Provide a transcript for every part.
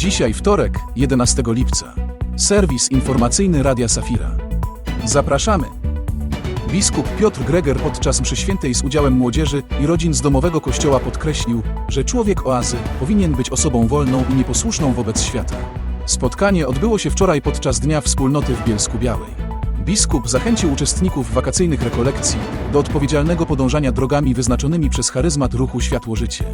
Dzisiaj wtorek, 11 lipca. Serwis informacyjny Radia Safira. Zapraszamy. Biskup Piotr Greger podczas mszy świętej z udziałem młodzieży i rodzin z domowego kościoła podkreślił, że człowiek oazy powinien być osobą wolną i nieposłuszną wobec świata. Spotkanie odbyło się wczoraj podczas Dnia Wspólnoty w Bielsku Białej. Biskup zachęcił uczestników wakacyjnych rekolekcji do odpowiedzialnego podążania drogami wyznaczonymi przez charyzmat ruchu Światło-Życie.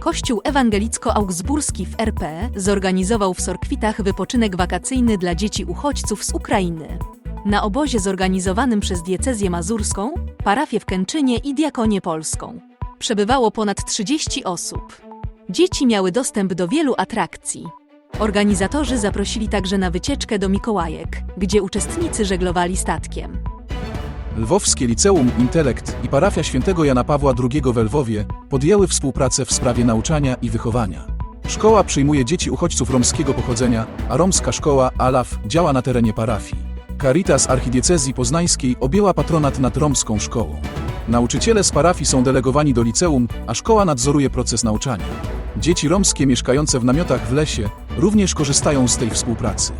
Kościół ewangelicko-augsburski w RP zorganizował w Sorkwitach wypoczynek wakacyjny dla dzieci uchodźców z Ukrainy. Na obozie zorganizowanym przez diecezję mazurską, parafię w Kęczynie i diakonię polską. Przebywało ponad 30 osób. Dzieci miały dostęp do wielu atrakcji. Organizatorzy zaprosili także na wycieczkę do Mikołajek, gdzie uczestnicy żeglowali statkiem. Lwowskie Liceum Intelekt i parafia świętego Jana Pawła II we Lwowie podjęły współpracę w sprawie nauczania i wychowania. Szkoła przyjmuje dzieci uchodźców romskiego pochodzenia, a romska szkoła ALAF działa na terenie parafii. Caritas Archidiecezji Poznańskiej objęła patronat nad romską szkołą. Nauczyciele z parafii są delegowani do liceum, a szkoła nadzoruje proces nauczania. Dzieci romskie mieszkające w namiotach w lesie również korzystają z tej współpracy.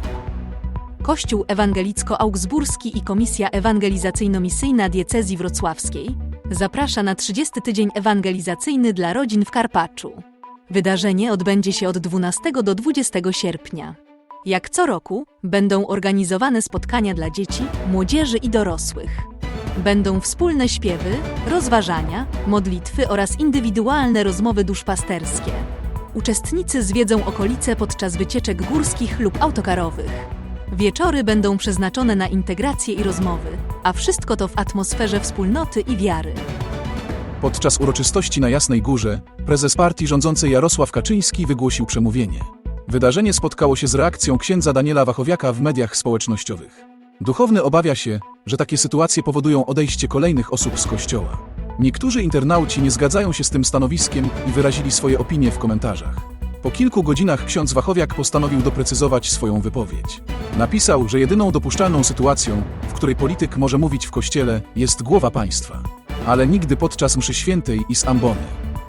Kościół ewangelicko-augsburski i Komisja Ewangelizacyjno-Misyjna Diecezji Wrocławskiej zaprasza na 30 tydzień ewangelizacyjny dla rodzin w Karpaczu. Wydarzenie odbędzie się od 12 do 20 sierpnia. Jak co roku będą organizowane spotkania dla dzieci, młodzieży i dorosłych. Będą wspólne śpiewy, rozważania, modlitwy oraz indywidualne rozmowy duszpasterskie. Uczestnicy zwiedzą okolice podczas wycieczek górskich lub autokarowych. Wieczory będą przeznaczone na integrację i rozmowy, a wszystko to w atmosferze wspólnoty i wiary. Podczas uroczystości na Jasnej Górze prezes partii rządzącej Jarosław Kaczyński wygłosił przemówienie. Wydarzenie spotkało się z reakcją księdza Daniela Wachowiaka w mediach społecznościowych. Duchowny obawia się, że takie sytuacje powodują odejście kolejnych osób z kościoła. Niektórzy internauci nie zgadzają się z tym stanowiskiem i wyrazili swoje opinie w komentarzach. Po kilku godzinach ksiądz Wachowiak postanowił doprecyzować swoją wypowiedź. Napisał, że jedyną dopuszczalną sytuacją, w której polityk może mówić w kościele, jest głowa państwa. Ale nigdy podczas mszy świętej i z ambony.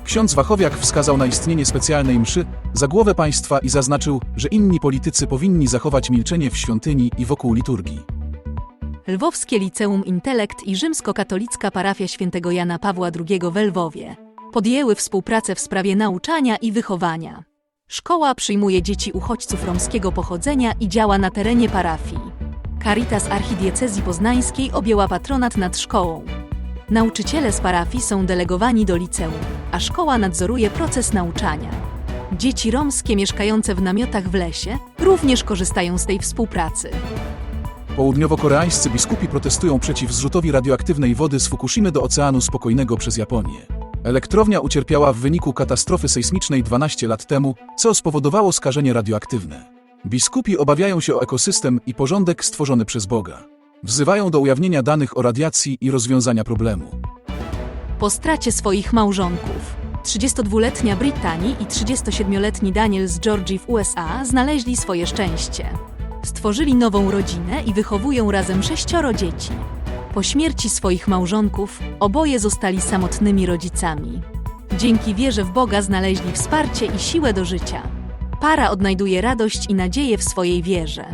Ksiądz Wachowiak wskazał na istnienie specjalnej mszy za głowę państwa i zaznaczył, że inni politycy powinni zachować milczenie w świątyni i wokół liturgii. Lwowskie Liceum Intelekt i rzymskokatolicka parafia świętego Jana Pawła II w Lwowie podjęły współpracę w sprawie nauczania i wychowania. Szkoła przyjmuje dzieci uchodźców romskiego pochodzenia i działa na terenie parafii. Caritas Archidiecezji Poznańskiej objęła patronat nad szkołą. Nauczyciele z parafii są delegowani do liceum, a szkoła nadzoruje proces nauczania. Dzieci romskie mieszkające w namiotach w lesie również korzystają z tej współpracy. Południowo-koreańscy biskupi protestują przeciw zrzutowi radioaktywnej wody z Fukushimy do Oceanu Spokojnego przez Japonię. Elektrownia ucierpiała w wyniku katastrofy sejsmicznej 12 lat temu, co spowodowało skażenie radioaktywne. Biskupi obawiają się o ekosystem i porządek stworzony przez Boga. Wzywają do ujawnienia danych o radiacji i rozwiązania problemu. Po stracie swoich małżonków, 32-letnia Brittany i 37-letni Daniel z Georgii w USA znaleźli swoje szczęście. Stworzyli nową rodzinę i wychowują razem sześcioro dzieci. Po śmierci swoich małżonków oboje zostali samotnymi rodzicami. Dzięki wierze w Boga znaleźli wsparcie i siłę do życia. Para odnajduje radość i nadzieję w swojej wierze.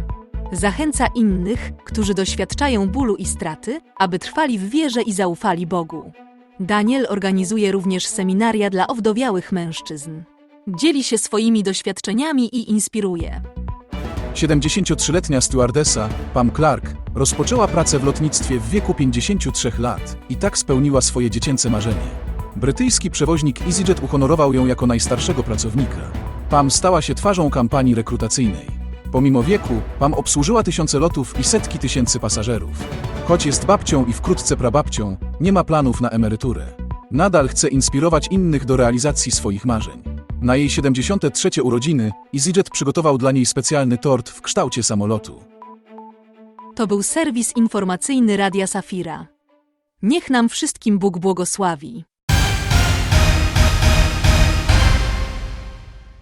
Zachęca innych, którzy doświadczają bólu i straty, aby trwali w wierze i zaufali Bogu. Daniel organizuje również seminaria dla owdowiałych mężczyzn. Dzieli się swoimi doświadczeniami i inspiruje. 73-letnia stewardesa, Pam Clark, rozpoczęła pracę w lotnictwie w wieku 53 lat i tak spełniła swoje dziecięce marzenie. Brytyjski przewoźnik EasyJet uhonorował ją jako najstarszego pracownika. Pam stała się twarzą kampanii rekrutacyjnej. Pomimo wieku, Pam obsłużyła tysiące lotów i setki tysięcy pasażerów. Choć jest babcią i wkrótce prababcią, nie ma planów na emeryturę. Nadal chce inspirować innych do realizacji swoich marzeń. Na jej 73 urodziny EasyJet przygotował dla niej specjalny tort w kształcie samolotu. To był serwis informacyjny Radia Safira. Niech nam wszystkim Bóg błogosławi.